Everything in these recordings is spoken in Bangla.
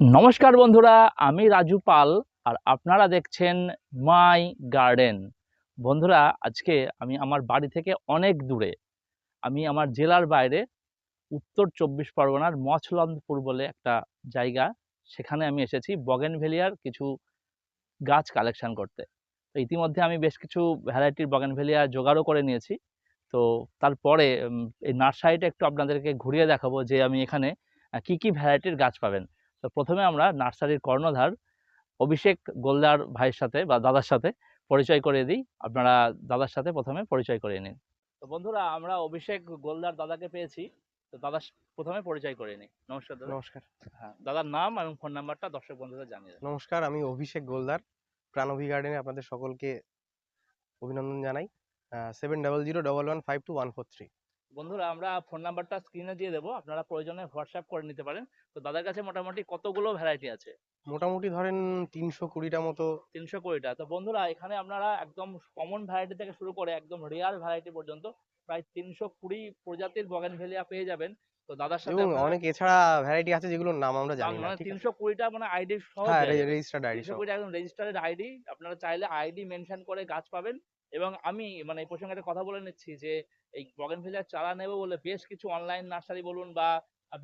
নমস্কার বন্ধুরা, আমি রাজু পাল আর আপনারা দেখছেন মাই গার্ডেন বন্ধুরা, আজকে আমি আমার বাড়ি থেকে অনেক দূরে, আমি আমার জেলার বাইরে উত্তর চব্বিশ পরগনার মছলন্দপুর বলে একটা জায়গা, সেখানে আমি এসেছি বগেনভেলিয়ার কিছু গাছ কালেকশন করতে। তো ইতিমধ্যে আমি বেশ কিছু ভ্যারাইটির বগেনভেলিয়া জোগাড়ও করে নিয়েছি। তো তারপরে এই নার্সারিটা একটু আপনাদেরকে ঘুরিয়ে দেখাবো যে আমি এখানে কি কি ভ্যারাইটির গাছ পাবেন। তো প্রথমে আমরা নার্সারির কর্ণধার অভিষেক গোলদার ভাইয়ের সাথে বা দাদার সাথে পরিচয় করে দিই। আপনারা দাদার সাথে প্রথমে পরিচয় করে নিন। তো বন্ধুরা আমরা অভিষেক গোলদার দাদাকে পেয়েছি। তো দাদার স- প্রথমে পরিচয় করে নিই। নমস্কার দাদা। নমস্কার। হ্যাঁ দাদার নাম এবং ফোন নাম্বারটা দর্শক বন্ধুদের জানিয়ে নমস্কার আমি অভিষেক গোলদার প্রাণবী গার্ডেনে আপনাদের সকলকে অভিনন্দন জানাই। Seven double zero double one five two one four three বন্ধুরা আমরা ফোন নাম্বারটা স্ক্রিনে দিয়ে দেবো। আপনারা প্রয়োজনে হোয়াটসঅ্যাপ করে নিতে পারেন। তো দাদার কাছে মোটামুটি কতগুলো ভ্যারাইটি আছে? মোটামুটি ধরেন তিনশো কুড়িটা মতো। তিনশো কুড়িটা। তো বন্ধুরা এখানে আপনারা একদম কমন ভ্যারাইটি থেকে শুরু করে একদম রেয়ার ভ্যারাইটি পর্যন্ত প্রায় তিনশো কুড়ি প্রজাতির বগেনভেলিয়া পেয়ে যাবেন। তো দাদার সাথে এবং অনেক এছাড়া ভ্যারাইটি আছে যেগুলোর নাম আমরা জানি না তিনশো কুড়িটা মানে আইডি সহ হ্যাঁ। রেজিস্টার্ড আইডি তিনশো কুড়িটা একদম রেজিস্টার্ড আইডি আপনারা চাইলে আইডি মেনশন করে গাছ পাবেন। এবং আমি মানে এই প্রসঙ্গে একটা কথা বলে নিচ্ছি যে এই বগেনভেলিয়ার চারা নেব বলে বেশ কিছু অনলাইন নার্সারি বলুন বা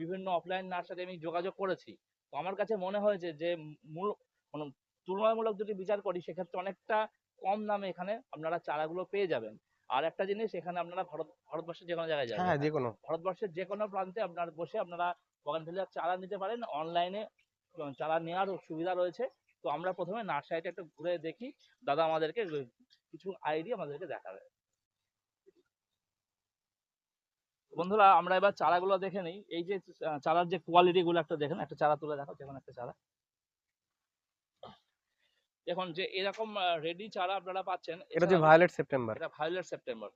বিভিন্ন অফলাইন নার্সারি আমি যোগাযোগ করেছি। তো আমার কাছে মনে হয়েছে যে মূল মানে তুলনামূলক যদি বিচার করি সেক্ষেত্রে অনেকটা কম দামে এখানে আপনারা চারাগুলো পেয়ে যাবেন। আর একটা জিনিস এখানে আপনারা ভারত ভারতবর্ষের যে কোনো জায়গায় যাবেন। হ্যাঁ যে কোনো ভারতবর্ষের যে কোনো প্রান্তে আপনারা বসে আপনারা বগানভেলিয়ার চারা নিতে পারেন। অনলাইনে চারা নেওয়ার সুবিধা রয়েছে। তো আমরা প্রথমে নার্সারিটা একটু ঘুরে দেখি। দাদা আমাদেরকে কিছু আইডিয়া আমাদেরকে দেখাবে। বন্ধুরা আমরা এবার চারাগুলো দেখে নিই। এই যে চারার যে কোয়ালিটি গুলো একটা দেখেন একটা চারা তুলে দেখো যেমন একটা চারা। দেখুন যে এরকম রেডি চারা আপনারা পাচ্ছেন। এটা যে ভায়োলেট সেপ্টেম্বর এটা ভায়োলেট সেপ্টেম্বর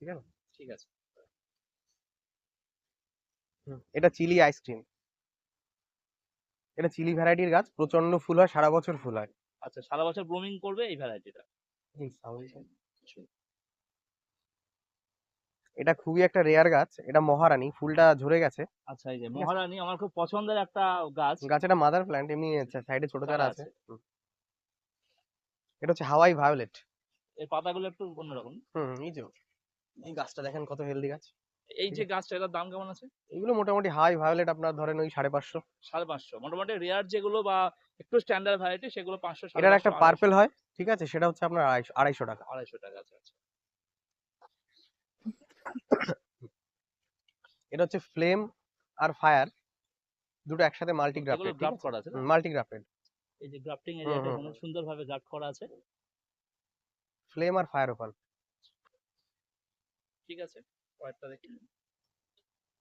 ঠিক আছে? ঠিক আছে। এটা চিলি আইসক্রিম এটা চিলি ভ্যারাইটির গাছ প্রচণ্ড ফুল হয় সারা বছর ফুল হয়। আচ্ছা সারা বছর ব্লুমিং করবে এই ভ্যারাইটিটা এটা খুবই একটা রেয়ার গাছ এটা মহারানী ফুলটা ঝরে গেছে। আচ্ছা এই যে মহারানী আমার খুব পছন্দের একটা গাছ। গাছ এটা মাদার প্ল্যান্ট এমনি সাইডে ছোট চারা আছে। আছে। এটা হচ্ছে হাওয়াই ভায়োলেট এর পাতাগুলো একটু অন্যরকম। হুম এই যে। এই গাছটা দেখেন কত হেলদি গাছ। এই যে গাছটা এটার দাম কেমন আছে? এগুলো মোটামুটি হাই ভায়োলেট আপনার ধরেন ওই সাড়ে পাঁচশো। সাড়ে পাঁচশো। মোটামুটি রেয়ার যেগুলো বা একটু স্ট্যান্ডার্ড ভ্যারাইটি সেগুলো পাঁচশো এটার একটা পার্পেল হয় ঠিক আছে? সেটা হচ্ছে আপনার আড়াইশো আড়াইশো টাকা। আড়াইশো টাকা আছে আচ্ছা। এটা হচ্ছে ফ্লেম আর ফায়ার দুটো একসাথে মাল্টি গ্রাফটেড গ্রাফট করা আছে মাল্টি গ্রাফটেড এই যে গ্রাফটিং এরিয়াটা এখানে সুন্দরভাবে গ্রাফট করা আছে? ফ্লেম আর ফায়ার ওপাল ঠিক আছে কয়েকটা দেখি।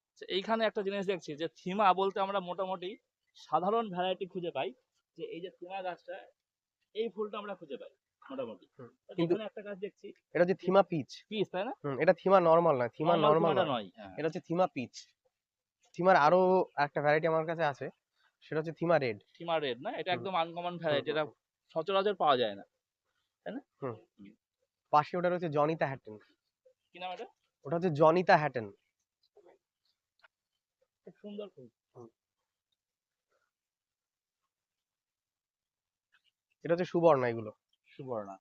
আচ্ছা, এইখানে একটা জিনিস দেখছি যে থিমা বলতে আমরা মোটামুটি সাধারণ ভ্যারাইটি খুঁজে পাই। যে এই যে থিমা গাছটা এই ফুলটা আমরা খুঁজে পাই মোটামুটি। কিন্তু একটা গাছ দেখছি এটা হচ্ছে থিমা পিচ। পিস তাই না? এটা থিমা নর্মাল নয় থিমা নর্মাল নয়। হ্যাঁ। এটা হচ্ছে থিমা পিচ। থিমার আরও একটা ভ্যারাইটি আমার কাছে আছে সেটা হচ্ছে থিমা রেড। থিমা রেড না? এটা একদম আনকমন ভ্যারাইটি এটা সচরাচর পাওয়া যায় না পাশে ওটা রয়েছে জনিতা হ্যাটেন। কি নাম এটা? ওটা হচ্ছে জনিতা হ্যাটেন। খুব সুন্দর ফুল। এটা হচ্ছে সুবর্ণা এগুলো। সুবর্ণা।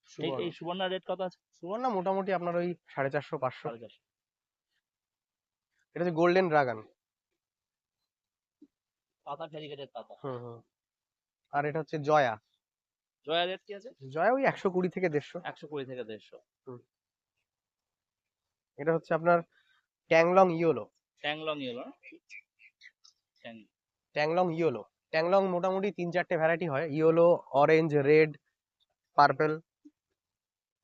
এই সুবর্ণা এই সুবর্ণা। রেড কত আছে? সুবর্ণা মোটামুটি আপনার ওই সাড়ে চারশো পাঁচশো। এটা হচ্ছে গোল্ডেন ড্রাগন পাতা ভ্যারিগেটেড পাতা। হুম হুম। আর এটা হচ্ছে জয়া জয়া রেড কি আছে? জয়া ওই একশো কুড়ি থেকে দেড়শো। একশো কুড়ি থেকে দেড়শো। এটা হচ্ছে আপনার ট্যাংলং ইয়োলো ট্যাংলং ইয়েলো ট্যাং ট্যাংলং ইয়োলো ট্যাংলং মোটামুটি তিন চারটে ভ্যারাইটি হয়। ইয়োলো অরেঞ্জ রেড পার্পেল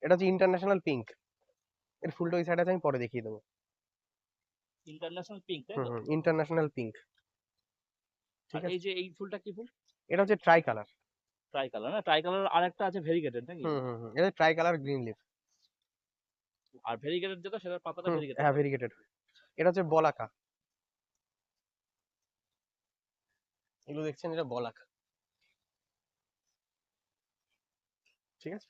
এটা হচ্ছে ইন্টারন্যাশনাল পিঙ্ক এর ফুলটা ওই সাইড আছে আমি পরে দেখিয়ে দেবো। ইন্টারন্যাশনাল পিঙ্ক তাই হুম ইন্টারন্যাশনাল পিঙ্ক ঠিক আছে? এই যে এই ফুলটা কি ফুল? এটা হচ্ছে ট্রাই কালার ট্রাই কালার না? ট্রাই কালার আরেকটা আছে ভেরিগেটেড নাকি? হুম হুম হুম এটা ট্রাই কালার গ্রিন লিফ আর ভেরিগেটেড যেটা সেটার পাতাটা ভেরিগেটেড হ্যাঁ ভেরিগেটেড এটা হচ্ছে বলাকা। এগুলো দেখছেন এটা বলাকা ঠিক আছে?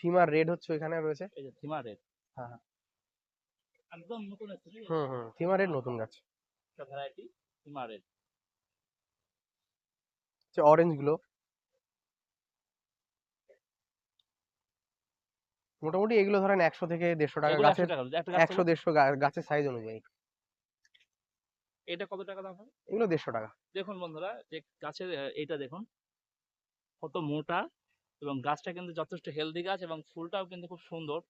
থিমার রেড হচ্ছে ওইখানে রয়েছে। এই যে থিমা রেড। হ্যাঁ, হ্যাঁ। একদম নতুন এসেছে হুম হুম থিমারের নতুন গাছ। একটা ভ্যারাইটি হিমারের হচ্ছে অরেঞ্জগুলো মোটামুটি এগুলো ধরেন একশো থেকে দেড়শো টাকা গাছের 100 টাকা একটা গাছ একশো দেড়শো গাছের সাইজ অনুযায়ী। এটা কত টাকা দাম হবে এগুলো দেড়শো টাকা। দেখুন বন্ধুরা যে গাছের এইটা দেখুন। কত মোটা এবং গাছটা কিন্তু যথেষ্ট হেলদি গাছ এবং ফুলটাও কিন্তু খুব সুন্দর।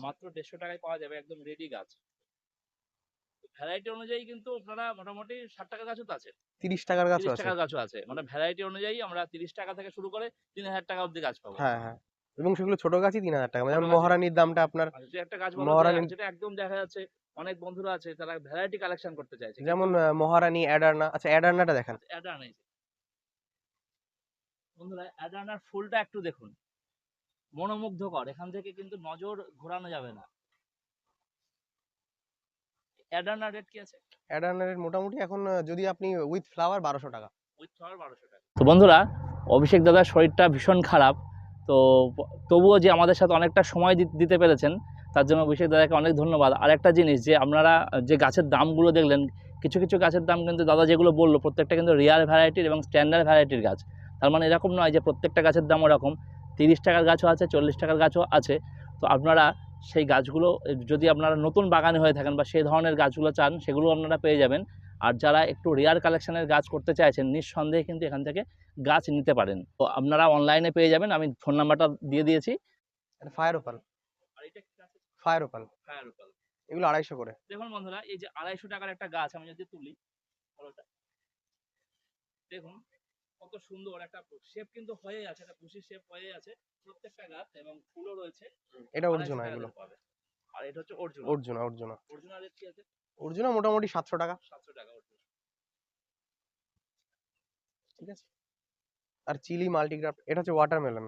মাত্র দেড়শো টাকায় পাওয়া যাবে একদম রেডি গাছ। ভ্যারাইটি অনুযায়ী কিন্তু আপনারা মোটামুটি ষাট টাকা গাছও তো আছে। তিরিশ টাকার গাছও তিরিশ আছে। টাকার গাছও আছে। মানে ভ্যারাইটি অনুযায়ী আমরা তিরিশ টাকা থেকে শুরু করে তিন হাজার টাকা অব্দি গাছ পাবো। হ্যাঁ হ্যাঁ। এবং সেগুলো ছোট গাছই তিন হাজার টাকা। যেমন গাছই। মহারানীর দামটা আপনার একটা গাছ মহারানী- যেটা একদম দেখা যাচ্ছে অনেক বন্ধুরা আছে তারা ভ্যারাইটি কালেকশন করতে চাইছে। যেমন মহারানী অ্যাডারনা। আচ্ছা অ্যাডারনাটা দেখেন। অ্যাডার্ন বন্ধুরা অ্যাডার্নার ফুলটা একটু দেখুন। মনোমুগ্ধকর এখান থেকে কিন্তু নজর ঘোরানো যাবে না। অ্যাডার্নার রেট কি আছে? অ্যাডারনারের মোটামুটি এখন যদি আপনি উইথ ফ্লাওয়ার বারোশো টাকা। উইথ ফ্লাওয়ার বারোশো টাকা। তো বন্ধুরা অভিষেক দাদার শরীরটা ভীষণ খারাপ। তো তবুও যে আমাদের সাথে অনেকটা সময় দিতে পেরেছেন তার জন্য অভিষেক দাদাকে অনেক ধন্যবাদ। আর একটা জিনিস যে আপনারা, যে গাছের দামগুলো দেখলেন, কিছু কিছু গাছের দাম কিন্তু দাদা যেগুলো বলল, প্রত্যেকটা কিন্তু রিয়ার ভ্যারাইটির এবং স্ট্যান্ডার্ড ভ্যারাইটির গাছ। তার মানে এরকম নয় যে প্রত্যেকটা গাছের দাম ওরকম। তিরিশ টাকার গাছও আছে, চল্লিশ টাকার গাছও আছে। তো আপনারা সেই গাছগুলো, যদি আপনারা নতুন বাগানে হয়ে থাকেন বা সেই ধরনের গাছগুলো চান, সেগুলো আপনারা পেয়ে যাবেন। আর যারা একটু রেয়ার কালেকশনের গাছ করতে চাইছেন, নিঃসন্দেহে কিন্তু এখান থেকে গাছ নিতে পারেন। তো আপনারা অনলাইনে পেয়ে যাবেন। আমি ফোন নাম্বারটা দিয়ে দিয়েছি। Fire opal fire opal fire opal এগুলো আড়াইশো করে। দেখুন বন্ধুরা এই যে আড়াইশো টাকার একটা গাছ আমি যদি তুলি দেখুন কত সুন্দর একটা শেপ কিন্তু হয়ে আছে একটা খুশির শেপ হয়ে আছে প্রত্যেকটা গাছ এবং ফুলও রয়েছে। এটা অর্জুনা এগুলো। আর এটা হচ্ছে অর্জুন। অর্জুনা অর্জুনা। অর্জুনের রেট কি আছে? অর্জুনা মোটামুটি সাতশো টাকা। সাতশো টাকা অর্জুন। ঠিক আছে? আর চিলি মাল্টিগ্রাফট এটা হচ্ছে ওয়াটারমেলন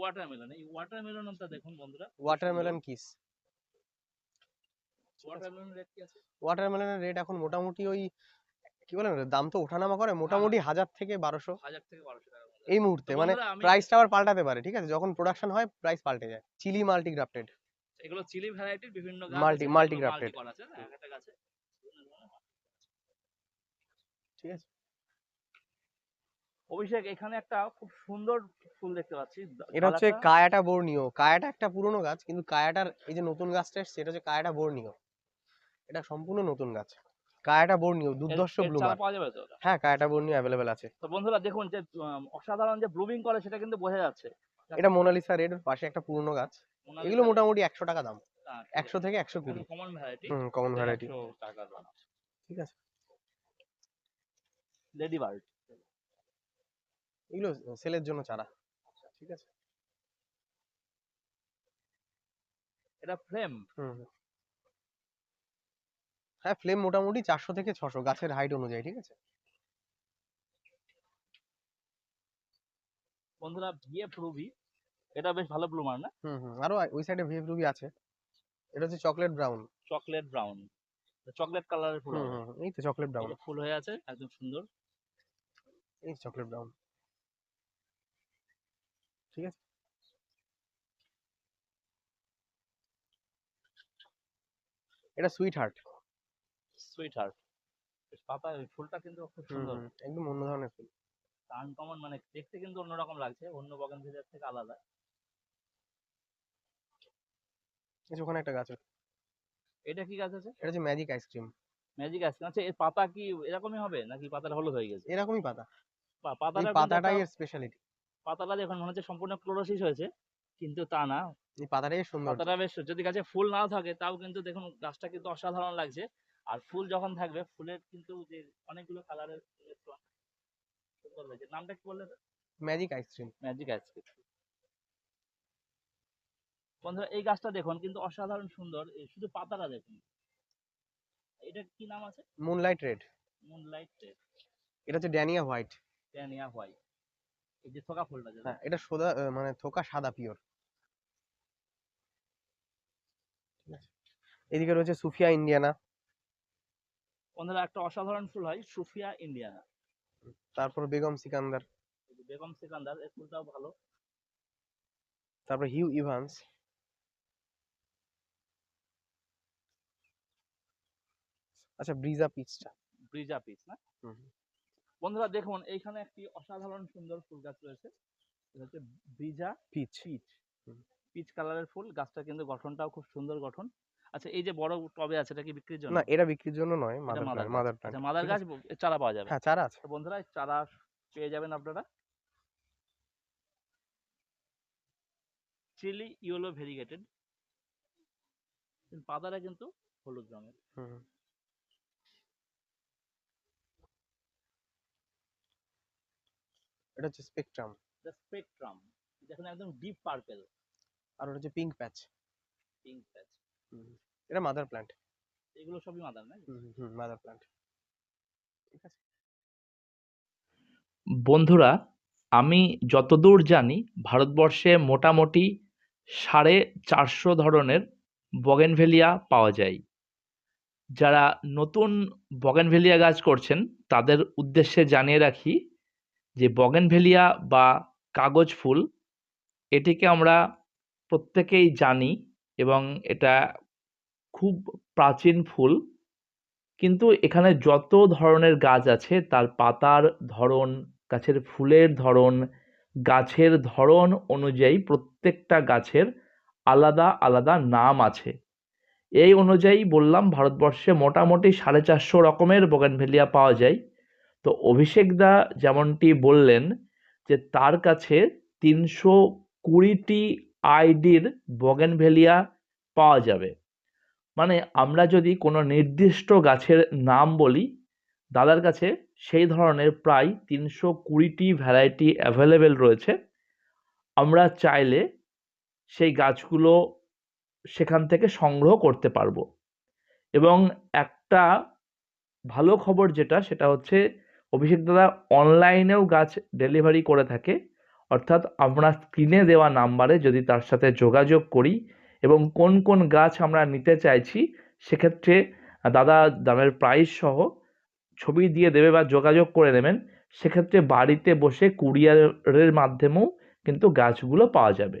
ওয়াটারমেলন এই ওয়াটারমেলনটা দেখুন বন্ধুরা ওয়াটারমেলন কিস ওয়াটারমেলন রেট কি আছে ওয়াটারমেলনের রেট এখন মোটামুটি ওই কি বলেন দাম তো ওঠানামা করে মোটামুটি হাজার থেকে বারোশো। হাজার থেকে বারোশো এই মুহূর্তে মানে প্রাইসটা আবার পাল্টাতে পারে ঠিক আছে? যখন প্রোডাকশন হয় প্রাইস পাল্টে যায়। চিলি মাল্টিগ্রাফটেড এগুলো চিলি ভ্যারাইটির বিভিন্ন গাছে বিভিন্ন ধরনের ঠিক আছে। অভিষেক এখানে একটা খুব সুন্দর ফুল দেখতে পাচ্ছি এটা হচ্ছে কায়াটা বর্ণীয়। কায়াটা একটা পুরনো গাছ কিন্তু কায়াটার এই যে নতুন গাছটা এসছে এটা হচ্ছে কায়াটা বর্ণীয়। এটা সম্পূর্ণ নতুন গাছ। কায়াটা বর্ণীয় চারা ব্লুমার পাওয়া যাবে তো হ্যাঁ কায়াটা বর্ণীয় অ্যাভেলেবেল আছে। তো বন্ধুরা দেখুন যে অসাধারণ যে ব্লুমিং করে সেটা কিন্তু বোঝা যাচ্ছে। এটা মোনালিসা রেড পাশে একটা পুরনো গাছ। এগুলো মোটামুটি একশো টাকা দাম। একশো থেকে একশো কুড়ি। কমন ভ্যারাইটি হুম কমন ভ্যারাইটি টাকা দাম। ঠিক আছে। লেডি বার্ড এগুলো সেলের জন্য চারা। ঠিক আছে। এটা ফ্রেম হুম। হ্যাঁ ফ্লেম মোটামুটি চারশো থেকে ছশো গাছের হাইট অনুযায়ী ঠিক আছে? বন্ধুরা বিয়ে রুবি এটা বেশ ভালো ব্লুমার না? হুম হুম আরও ওই সাইডে ভিএফ রুবি আছে। এটা হচ্ছে chocolate brown chocolate brown chocolate কালারের ফুল। হুম এই তো চকলেট ব্রাউন ফুল হয়ে আছে একদম সুন্দর। এই চকলেট ব্রাউন ঠিক আছে? এটা সুইট হার্ট সুইট হার্ট পাতা ওই ফুলটা কিন্তু খুব সুন্দর। একদম অন্য ধরনের ফুল। আনকমন মানে দেখতে কিন্তু অন্যরকম লাগছে অন্য বগানভিলিয়ার থেকে আলাদা। এই ওখানে একটা গাছ আছে। এটা কি গাছ আছে? এটা ম্যাজিক আইসক্রিম ম্যাজিক আইসক্রিম আচ্ছা এর পাতা কি এরকমই হবে নাকি পাতাটা হলুদ হয়ে গেছে? এরকমই পাতা। পাতাটা পাতাটাই এর স্পেশালিটি পাতাটা দেখুন মনে হচ্ছে সম্পূর্ণ ক্লোরোসিস হয়েছে কিন্তু তা না। এই পাতাটাই এর সৌন্দর্য পাতাটা বেশ যদি গাছে ফুল নাও থাকে তাও কিন্তু দেখুন গাছটা কিন্তু অসাধারণ লাগছে। আর ফুল যখন থাকবে ফুলের কিন্তু যে অনেকগুলো কালারের নামটা কি বললে ম্যাজিক আইসক্রিম ম্যাজিক আইসক্রিম বন্ধুরা এই গাছটা দেখুন কিন্তু অসাধারণ সুন্দর। শুধু পাতাটা দেখুন। এটা কি নাম আছে? মুনলাইট রেড মুনলাইট রেড এটা হচ্ছে ড্যানিয়া হোয়াইট ড্যানিয়া হোয়াইট এই যে থোকা ফুলটা যেটা হ্যাঁ এটা সোদা মানে থোকা সাদা পিওর। এদিকে রয়েছে সুফিয়া ইন্ডিয়ানা। বন্ধুরা একটা অসাধারণ ফুল হয় সুফিয়া ইন্ডিয়ানা। তারপর বেগম সিকান্দার। বেগম সিকান্দার এর ফুলটাও ভালো। তারপর হিউ ইভান্স। আচ্ছা ব্রিজা পিচটা। ব্রিজা পিচ না? বন্ধুরা দেখুন এইখানে একটি অসাধারণ সুন্দর ফুল গাছ রয়েছে। হচ্ছে ব্রিজা পিচ। পিচ। পিচ কালারের ফুল গাছটা কিন্তু গঠনটাও খুব সুন্দর গঠন। আচ্ছা এই যে বড় টবে আছে এটা কি বিক্রির জন্য? না এটা বিক্রির জন্য নয় মাদার প্ল্যান্ট গাছ। মাদার প্ল্যান্ট আচ্ছা মাদার গাছ ব- চারা পাওয়া যাবে। হ্যাঁ চারা আছে। তো বন্ধুরা চারা পেয়ে যাবেন আপনারা। Chilli yellow variegated. পাতাটা কিন্তু হলুদ রঙের। হুম। এটা হচ্ছে স্পেকট্রাম। স্পেকট্রাম। দেখুন একদম ডিপ পার্পেল। আর ওটা হচ্ছে পিঙ্ক প্যাচ। পিঙ্ক প্যাচ। এটা মাদার প্ল্যান্ট এগুলো সবই মাদার না হুম মাদার প্ল্যান্ট ঠিক আছে। বন্ধুরা আমি যতদূর জানি ভারতবর্ষে মোটামুটি সাড়ে চারশো ধরনের বগেনভেলিয়া পাওয়া যায়। যারা নতুন বগেনভেলিয়া গাছ করছেন তাদের উদ্দেশ্যে জানিয়ে রাখি যে বগেনভেলিয়া বা কাগজ ফুল এটিকে আমরা প্রত্যেকেই জানি এবং এটা খুব প্রাচীন ফুল। কিন্তু এখানে যত ধরনের গাছ আছে, তার পাতার ধরন, গাছের ফুলের ধরন, গাছের ধরন অনুযায়ী প্রত্যেকটা গাছের আলাদা আলাদা নাম আছে। এই অনুযায়ী বললাম, ভারতবর্ষে মোটামুটি সাড়ে চারশো রকমের বোগানভেলিয়া পাওয়া যায়। তো অভিষেক দা যেমনটি বললেন যে, তার কাছে তিনশো কুড়িটি আইডির বগেনভেলিয়া পাওয়া যাবে। মানে আমরা যদি কোনো নির্দিষ্ট গাছের নাম বলি, দাদার কাছে সেই ধরনের প্রায় তিনশো কুড়িটি ভ্যারাইটি অ্যাভেলেবেল রয়েছে। আমরা চাইলে সেই গাছগুলো সেখান থেকে সংগ্রহ করতে পারব। এবং একটা ভালো খবর যেটা, সেটা হচ্ছে অভিষেক দাদা অনলাইনেও গাছ ডেলিভারি করে থাকে। অর্থাৎ আমরা স্ক্রিনে দেওয়া নাম্বারে যদি তার সাথে যোগাযোগ করি এবং কোন কোন গাছ আমরা নিতে চাইছি, সেক্ষেত্রে দাদা দামের প্রাইস সহ ছবি দিয়ে দেবে বা যোগাযোগ করে নেবেন। সেক্ষেত্রে বাড়িতে বসে কুরিয়ারের মাধ্যমেও কিন্তু গাছগুলো পাওয়া যাবে।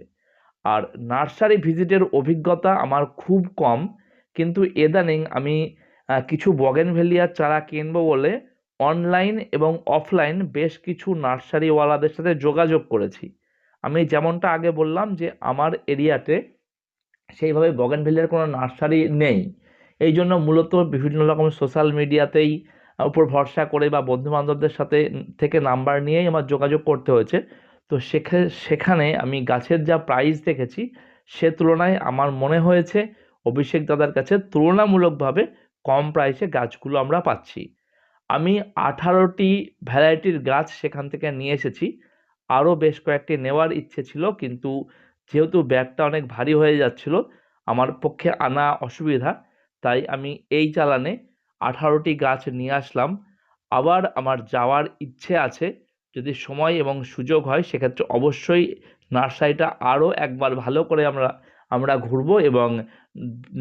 আর নার্সারি ভিজিটের অভিজ্ঞতা আমার খুব কম, কিন্তু এদানিং আমি কিছু বগেনভেলিয়ার চারা কিনবো বলে অনলাইন এবং অফলাইন বেশ কিছু নার্সারিওয়ালাদের সাথে যোগাযোগ করেছি। আমি যেমনটা আগে বললাম যে, আমার এরিয়াতে সেইভাবে বগেনভেলিয়ার কোনো নার্সারি নেই। এই জন্য মূলত বিভিন্ন রকম সোশ্যাল মিডিয়াতেই উপর ভরসা করে বা বন্ধু বান্ধবদের সাথে থেকে নাম্বার নিয়েই আমার যোগাযোগ করতে হয়েছে। তো সেখে, সেখানে আমি গাছের যা প্রাইস দেখেছি, সে তুলনায় আমার মনে হয়েছে অভিষেক দাদার কাছে তুলনামূলকভাবে কম প্রাইসে গাছগুলো আমরা পাচ্ছি। আমি আঠারোটি ভ্যারাইটির গাছ সেখান থেকে নিয়ে এসেছি। আরও বেশ কয়েকটি নেওয়ার ইচ্ছে ছিল, কিন্তু যেহেতু ব্যাগটা অনেক ভারী হয়ে যাচ্ছিল, আমার পক্ষে আনা অসুবিধা। তাই আমি এই চালানে আঠারোটি গাছ নিয়ে আসলাম। আবার আমার যাওয়ার ইচ্ছে আছে, যদি সময় এবং সুযোগ হয় সেক্ষেত্রে অবশ্যই নার্সারিটা আরও একবার ভালো করে আমরা আমরা ঘুরবো এবং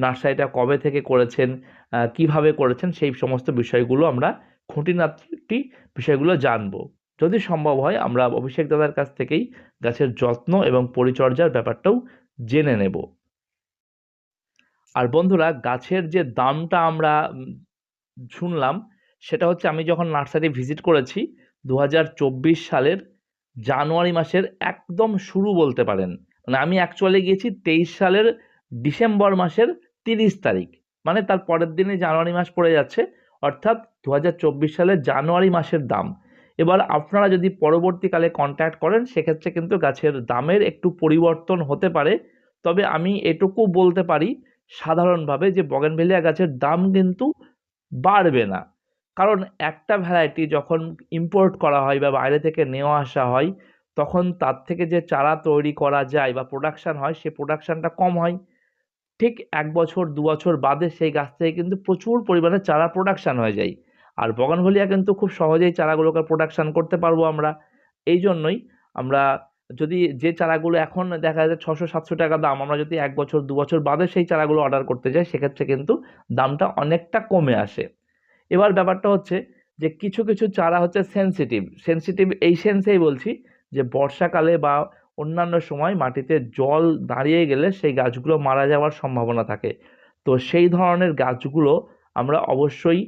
নার্সারিটা কবে থেকে করেছেন কীভাবে করেছেন সেই সমস্ত বিষয়গুলো আমরা খুঁটিনাটি বিষয়গুলো জানব। যদি সম্ভব হয়, আমরা অভিষেক দাদার কাছ থেকেই গাছের যত্ন এবং পরিচর্যার ব্যাপারটাও জেনে নেব। আর বন্ধুরা, গাছের যে দামটা আমরা শুনলাম, সেটা হচ্ছে আমি যখন নার্সারি ভিজিট করেছি দু হাজার চব্বিশ সালের জানুয়ারি মাসের একদম শুরু বলতে পারেন। মানে আমি অ্যাকচুয়ালি গিয়েছি তেইশ সালের ডিসেম্বর মাসের তিরিশ তারিখ। মানে তার পরের দিনে জানুয়ারি মাস পড়ে যাচ্ছে, অর্থাৎ দু হাজার চব্বিশ সালের জানুয়ারি মাসের দাম। এবার আপনারা যদি পরবর্তীকালে কন্ট্যাক্ট করেন, সেক্ষেত্রে কিন্তু গাছের দামের একটু পরিবর্তন হতে পারে। তবে আমি এটুকু বলতে পারি, সাধারণভাবে যে বগেনভেলিয়া গাছের দাম কিন্তু বাড়বে না। কারণ একটা ভ্যারাইটি যখন ইম্পোর্ট করা হয় বা বাইরে থেকে নেওয়া আসা হয়, তখন তার থেকে যে চারা তৈরি করা যায় বা প্রোডাকশান হয়, সে প্রোডাকশানটা কম হয়। ঠিক এক বছর, দু বছর বাদে সেই গাছ থেকে কিন্তু প্রচুর পরিমাণে চারা প্রোডাকশান হয়ে যায়। আর বগানভলিয়া কিন্তু খুব সহজেই চারাগুলোকে প্রোডাকশান করতে পারব আমরা। এই জন্যই আমরা যদি যে চারাগুলো এখন দেখা যায় ছশো সাতশো টাকা দাম, আমরা যদি এক বছর, দু বছর বাদে সেই চারাগুলো অর্ডার করতে যাই, সেক্ষেত্রে কিন্তু দামটা অনেকটা কমে আসে। এবার ব্যাপারটা হচ্ছে যে কিছু কিছু চারা হচ্ছে সেনসিটিভ সেনসিটিভ এই সেন্সেই বলছি যে বর্ষাকালে বা অন্যান্য সময় মাটিতে জল দাঁড়িয়ে গেলে সেই গাছগুলো মারা যাওয়ার সম্ভাবনা থাকে। তো সেই ধরনের গাছগুলো আমরা অবশ্যই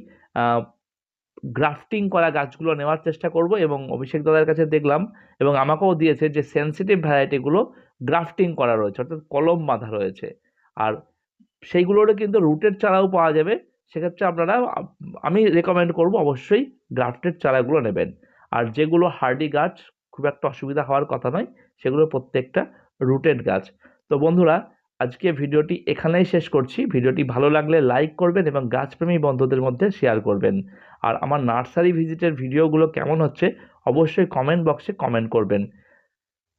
গ্রাফটিং করা গাছগুলো নেওয়ার চেষ্টা করব এবং অভিষেক দাদার কাছে দেখলাম এবং আমাকেও দিয়েছে যে সেনসিটিভ ভ্যারাইটিগুলো গ্রাফটিং করা রয়েছে, অর্থাৎ কলম বাঁধা রয়েছে। আর সেইগুলোরও কিন্তু রুটের চারাও পাওয়া যাবে, সেক্ষেত্রে আপনারা আমি রেকমেন্ড করব অবশ্যই গ্রাফটেড চারাগুলো নেবেন। আর যেগুলো হার্ডি গাছ, খুব একটা অসুবিধা হওয়ার কথা নয়, সেগুলো প্রত্যেকটা রুটেড গাছ। তো বন্ধুরা আজকে ভিডিওটি এখানেই শেষ করছি। ভিডিওটি ভালো লাগলে লাইক করবেন এবং গাছপ্রেমী বন্ধুদের মধ্যে শেয়ার করবেন। আর আমার নার্সারি ভিজিটের ভিডিওগুলো কেমন হচ্ছে অবশ্যই কমেন্ট বক্সে কমেন্ট করবেন।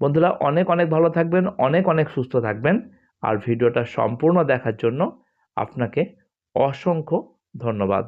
বন্ধুরা, অনেক অনেক ভালো থাকবেন, অনেক অনেক সুস্থ থাকবেন। আর ভিডিওটা সম্পূর্ণ দেখার জন্য আপনাকে অসংখ্য ধন্যবাদ।